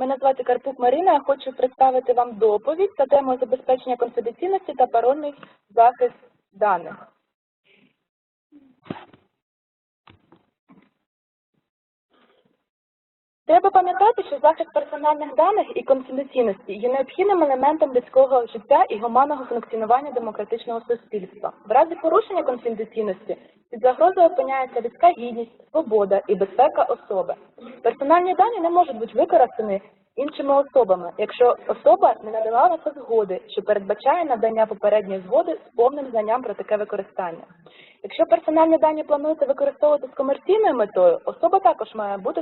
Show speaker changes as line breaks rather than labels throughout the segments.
Мене звати Карпук Марина. Я хочу представити вам доповідь за темою забезпечення конфіденційності та парольний захист даних. Треба пам'ятати, що захист персональних даних і конфіденційності є необхідним елементом людського життя і гуманного функціонування демократичного суспільства. В разі порушення конфіденційності під загрозою опиняється людська гідність, свобода і безпека особи. Персональні дані не можуть бути використані іншими особами, якщо особа не надала згоди, що передбачає надання попередньої згоди з повним знанням про таке використання. Якщо персональні дані планується використовувати з комерційною метою, особа також має бути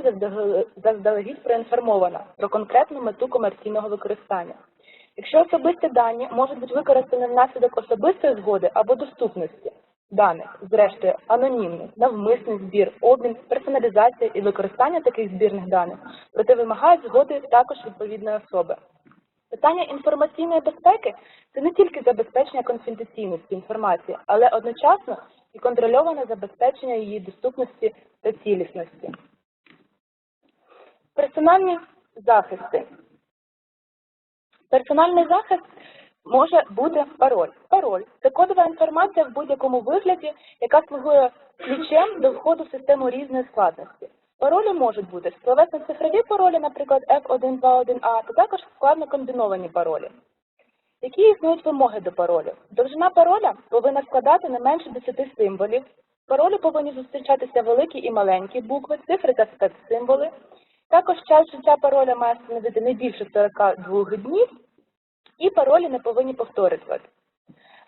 заздалегідь- проінформована про конкретну мету комерційного використання. Якщо особисті дані можуть бути використані внаслідок особистої згоди або доступності даних, зрештою анонімний, навмисний збір, обмін, персоналізація і використання таких збірних даних, проте вимагають згоди також відповідної особи. Питання інформаційної безпеки це не тільки забезпечення конфіденційності інформації, але одночасно контрольоване забезпечення її доступності та цілісності. Персональні захисти. Персональний захист може бути пароль. Пароль це кодова інформація в будь-якому вигляді, яка слугує ключем до входу в систему різної складності. Паролі можуть бути словесно-цифрові паролі, наприклад, F121A, та також складно комбіновані паролі. Які існують вимоги до паролю? Довжина пароля повинна складати не менше 10 символів. Паролі повинні зустрічатися великі і маленькі букви, цифри та спецсимволи. Також час життя пароля має становити не більше 42 днів, і паролі не повинні повторювати.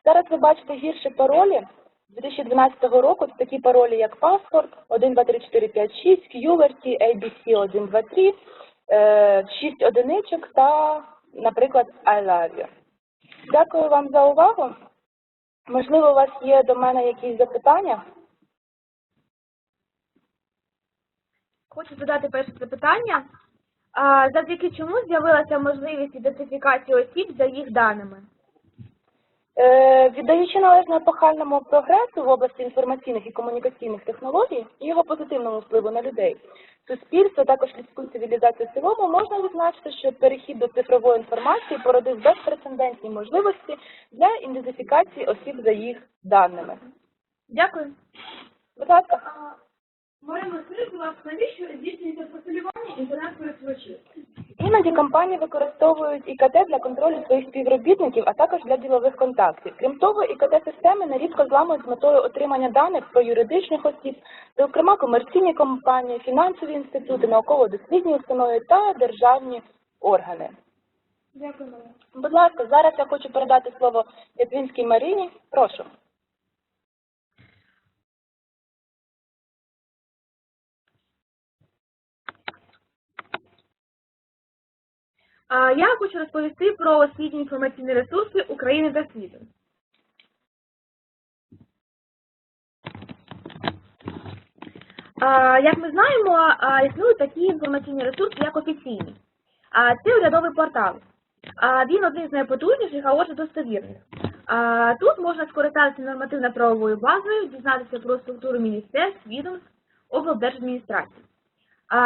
Зараз ви бачите гірші паролі 2012 року. Такі паролі, як паспорт, 1, 2, 3, 4, 5, 6, QWERTY, ABC 1, 2, 3, е, 6 одиничок та, наприклад, I love you. Дякую вам за увагу. Можливо, у вас є до мене якісь запитання?
Хочу задати перше запитання. Завдяки чому з'явилася можливість ідентифікації осіб за їх даними?
Е, Віддаючи належне епохальному прогресу в області інформаційних і комунікаційних технологій і його позитивному впливу на людей, суспільство, також людську цивілізацію в цілому, можна відзначити, що перехід до цифрової інформації породив безпрецедентні можливості для ідентифікації осіб за їх даними.
Дякую.
Будь ласка.
Марина, скажіть, будь ласка, навіщо здійснюється профілювання інтернет-користувачів?
Іноді компанії використовують ІКТ для контролю своїх співробітників, а також для ділових контактів. Крім того, ІКТ-системи нерідко зламують з метою отримання даних про юридичних осіб, зокрема комерційні компанії, фінансові інститути, науково-дослідні установи та державні органи.
Дякую,
Будь ласка, зараз я хочу передати слово Ятвінській Марині. Прошу.
Я хочу розповісти про освітні інформаційні ресурси України та світу. Як ми знаємо, існують такі інформаційні ресурси, як офіційні. Це урядовий портал. Він один з найпотужніших, а отже достовірних. Тут можна скористатися нормативно-правовою базою, дізнатися про структуру міністерств, відомств, облдержадміністрацій.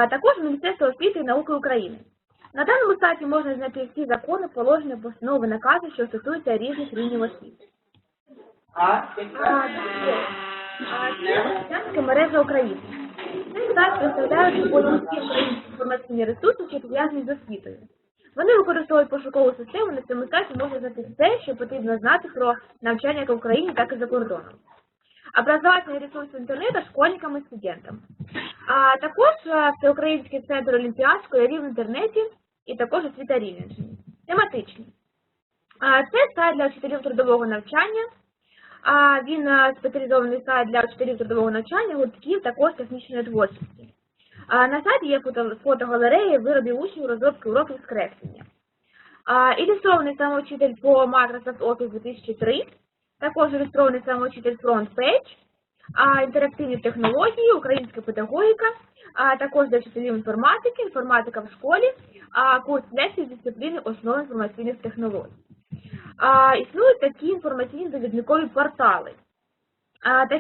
Також Міністерство освіти і науки України. На даному сайті можна знайти всі закони, положення, постанови, накази, що стосуються різних рівнів освіти. А, це мережа України. Цей сайт представляє собою всі українські інформаційні ресурси, що пов'язані з освітою. Вони використовують пошукову систему, на цьому сайті можна знайти все, що потрібно знати про навчання як в Україні, так і за кордоном. Образовательные ресурси інтернету школьникам і студентам. А також е, Всеукраїнський центр Олімпіадської рів в інтернеті і також освіта Рівненщини. Тематичні. Це сайт для вчителів трудового навчання. Він спеціалізований сайт для вчителів трудового навчання, гуртків, також технічної творчості. На сайті є фотогалереї, виробів учнів, розробки уроків з креслення. Ілюстрований самоучитель по Microsoft Office 2003, також ілюстрований самоучитель FrontPage, інтерактивні технології, українська педагогіка, також для вчителів інформатики, інформатика в школі, курс лекцій з дисципліни основи інформаційних технологій. Існують такі інформаційні довідникові портали.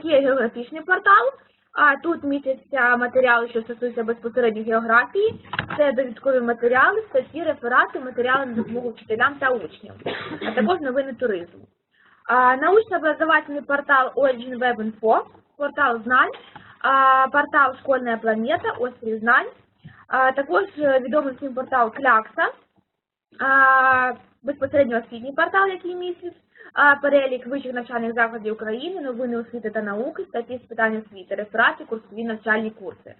Є географічний портал, тут містяться матеріали, що стосуються безпосередньо географії. Це довідкові матеріали, статті, реферати, матеріали на допомогу вчителям та учням, а також новини туризму. Научно-образовательный портал Origin Web Info, портал знань, портал Школьна планета, Острів знань, також відомий всім портал Клякса, безпосередньо освітній портал, який містить а, перелік вищих навчальних закладів України, новини освіти та науки, статті з питань освіти, реферати, курсові навчальні курси.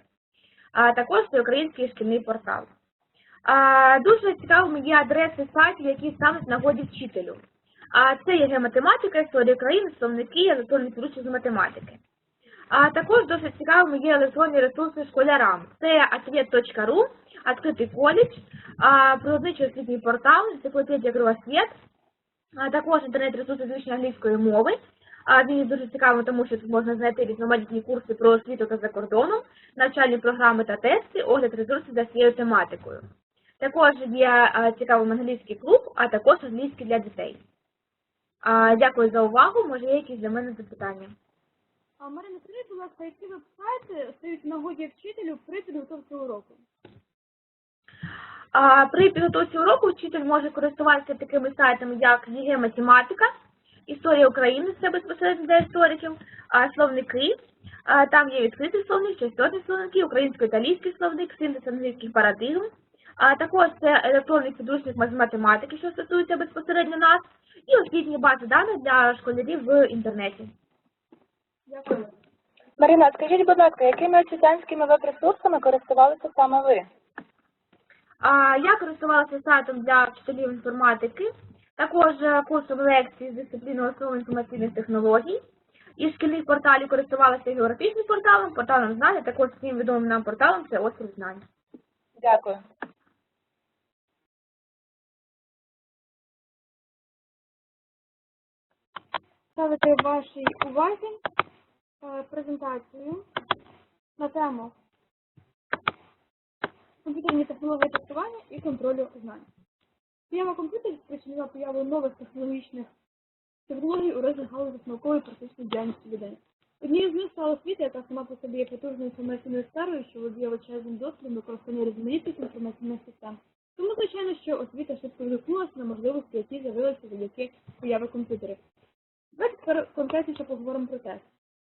Також український шкільний портал. Дуже цікавими є адреси сайтів, які в нагоді вчителю. А це є геоматематика, історія країни, словники, електронні підручники з математики. А також досить цікавими є електронні ресурси школярам. Це ответ.ру, відкритий коледж, природничий освітній портал, енциклопедія Кругосвіт, а також інтернет-ресурси з вивчення англійської мови. Він дуже цікавим, тому що тут можна знайти різноманітні курси про освіту та за кордоном, навчальні програми та тести, огляд ресурсів за цією тематикою. Також є цікавий англійський клуб, а також англійський для дітей. А, дякую за увагу. Може, є якісь для мене запитання?
А Марина, скажіть, будь ласка, які веб-сайти стають в нагоді вчителю при підготовці уроку?
А, при підготовці уроку вчитель може користуватися такими сайтами, як ЄГЕ Математика, Історія України, це безпосередньо для істориків, а, словники. А, там є відкритий словник, частотні словники, українсько-італійський словник, синтез англійських парадигм. А також це електронний підручник з математики, що стосується безпосередньо нас, і освітні бази даних для школярів в інтернеті.
Дякую.
Марина, скажіть, будь ласка, якими освітянськими веб-ресурсами користувалися саме ви?
А, Я користувалася сайтом для вчителів інформатики, також е, курсом лекцій з дисципліни основ інформаційних технологій. І шкільних порталів користувалася географічним порталом, порталом знань, також всім відомим нам порталом це острів знань.
Дякую.
Ставити вашій увазі е, презентацію на тему комп'ютерні технології тестування і контролю знань. Поява комп'ютерів спричинила появу нових технологічних технологій у різних галузях наукової практичної діяльності людей. Однією з них стала освіта, яка сама по собі є потужною інформаційною сферою, що володіє величезним досвідом використання різноманітних інформаційних систем. Тому, звичайно, що освіта швидко відгукнулася на можливості, які з'явилися завдяки появи комп'ютерів. Давайте тепер конкретніше поговоримо про тест.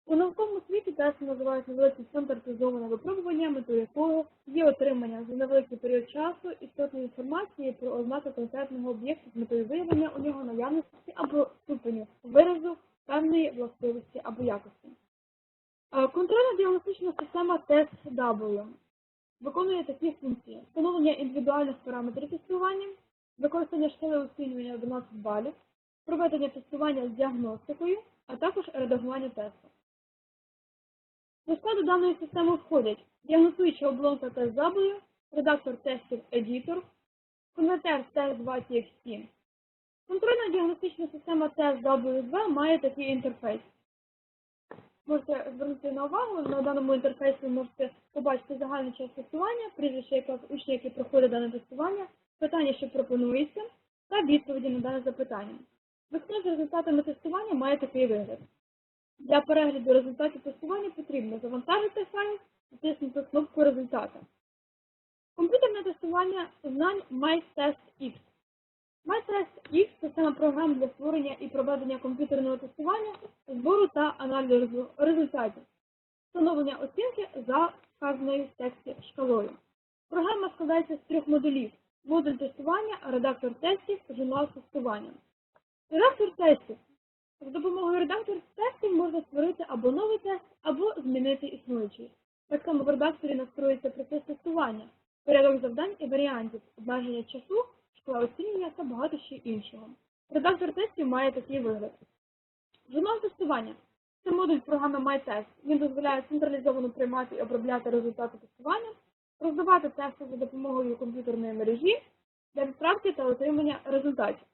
У науковому світі тест називають невеликим стандартизоване випробування, метою якого є отримання за невеликий період часу істотної інформації про ознаки конкретного об'єкту з метою виявлення у нього наявності або ступеню виразу певної властивості або якості. Е, Контрольна діагностична система TestW виконує такі функції: встановлення індивідуальних параметрів тестування, використання шкали оцінювання 11 балів, проведення тестування з діагностикою, а також редагування тесту. До складу даної системи входять діагностуюча оболонка тест W, редактор тестів Editor, конвертер test2.txt. Контрольна діагностична система тест W2 має такий інтерфейс. Можете звернути на увагу, на даному інтерфейсі ви можете побачити загальний час тестування, прізвище якраз учня, який проходить дане тестування, питання, що пропонується, та відповіді на дане запитання. Вікно з результатами тестування має такий вигляд. Для перегляду результатів тестування потрібно завантажити файл, натиснути кнопку результати. Комп'ютерне тестування знань MyTestX. MyTestX – система програм для створення і проведення комп'ютерного тестування, збору та аналізу результатів, встановлення оцінки за вказаною в тексті шкалою. Програма складається з трьох модулів: модуль тестування, редактор тестів, журнал тестування. Редактор тестів. За допомогою редактора тестів можна створити або новий тест, або змінити існуючий. Так само в редакторі настроюється процес тестування, порядок завдань і варіантів, обмеження часу, шкала оцінювання та багато ще іншого. Редактор тестів має такий вигляд. Журнал тестування. Це модуль програми MyTest. Він дозволяє централізовано приймати і обробляти результати тестування, роздавати тести за допомогою комп'ютерної мережі для відправки та отримання результатів.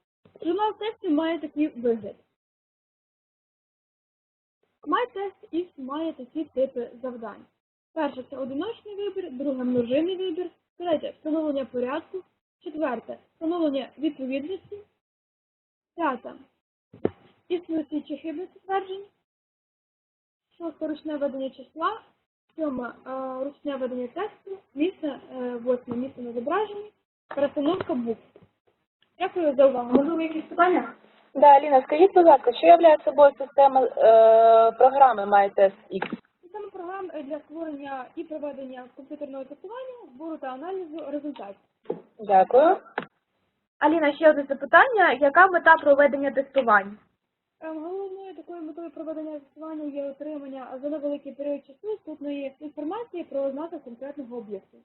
Журнал тестів має такий вигляд. MyTest X має такі типи завдань. Перше це одиночний вибір, друге множинний вибір, третє встановлення порядку, четверте встановлення відповідності, п'яте існуючі чи хибних тверджень, шосте ручне ведення числа Сьоме е, ручне ведення тексту, місце, е, восьме місце на зображенні, перестановка букв. Дякую за увагу. Можливо, якісь питання?
Да, Аліна, скажіть, будь ласка, що являє собою система е, програми MyTestX?
Система програм е, для створення і проведення комп'ютерного тестування, збору та аналізу результатів.
Дякую.
Аліна, ще одне запитання. Яка мета проведення тестувань?
Е, Головною такою метою проведення тестування є отримання за невеликий період часу скутної інформації про ознаки конкретного об'єкту.